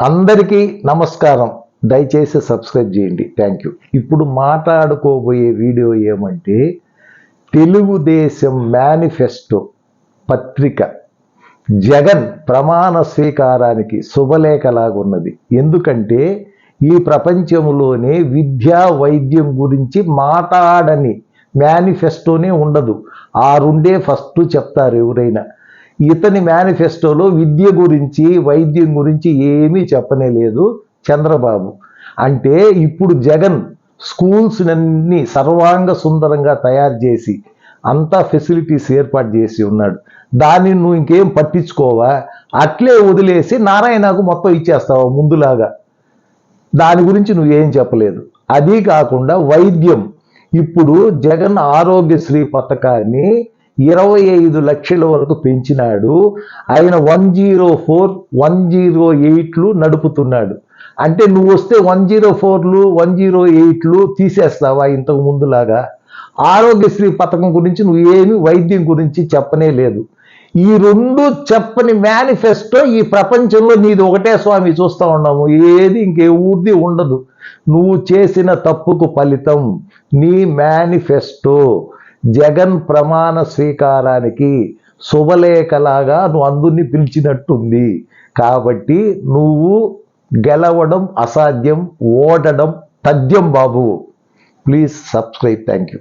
అందరికీ నమస్కారం. దయచేసి సబ్స్క్రైబ్ చేయండి. థ్యాంక్ యూ ఇప్పుడు మాట్లాడుకోబోయే వీడియో ఏమంటే తెలుగుదేశం మేనిఫెస్టో పత్రిక జగన్ ప్రమాణ స్వీకారానికి శుభలేఖలాగున్నది. ఎందుకంటే ఈ ప్రపంచంలోనే విద్యా వైద్యం గురించి మాట్లాడని మేనిఫెస్టోనే ఉండదు. ఆ రెండే ఫస్ట్ చెప్తారు ఎవరైనా. ఇతని మేనిఫెస్టోలో విద్య గురించి వైద్యం గురించి ఏమీ చెప్పనే లేదు చంద్రబాబు. అంటే ఇప్పుడు జగన్ స్కూల్స్ అన్ని సర్వాంగ సుందరంగా తయారు చేసి అంతా ఫెసిలిటీస్ ఏర్పాటు చేసి ఉన్నాడు. దాన్ని నువ్వు ఇంకేం పట్టించుకోవా? అట్లే వదిలేసి నారాయణకు మొత్తం ఇచ్చేస్తావా ముందులాగా? దాని గురించి నువ్వేం చెప్పలేదు. అది కాకుండా వైద్యం. ఇప్పుడు జగన్ ఆరోగ్యశ్రీ పథకాన్ని ఇరవై ఐదు లక్షల వరకు పెంచినాడు. ఆయన one zero four one zero ఎయిట్లు నడుపుతున్నాడు. అంటే నువ్వు వస్తే వన్ జీరో ఫోర్లు వన్ జీరో ఎయిట్లు తీసేస్తావా ఇంతకు ముందులాగా? ఆరోగ్యశ్రీ పథకం గురించి నువ్వు ఏమి వైద్యం గురించి చెప్పనే లేదు. ఈ రెండు చెప్పని మేనిఫెస్టో ఈ ప్రపంచంలో నీది ఒకటే స్వామి చూస్తూ ఉన్నాము. ఏది ఇంకే ఊర్ది ఉండదు. నువ్వు చేసిన తప్పుకు ఫలితం నీ మేనిఫెస్టో జగన్ ప్రమాణ స్వీకారానికి శుభలేఖలాగా నువ్వు అందుని పిలిచినట్టుంది. కాబట్టి నువ్వు గెలవడం అసాధ్యం ఓడడం తథ్యం బాబు. Please subscribe thank you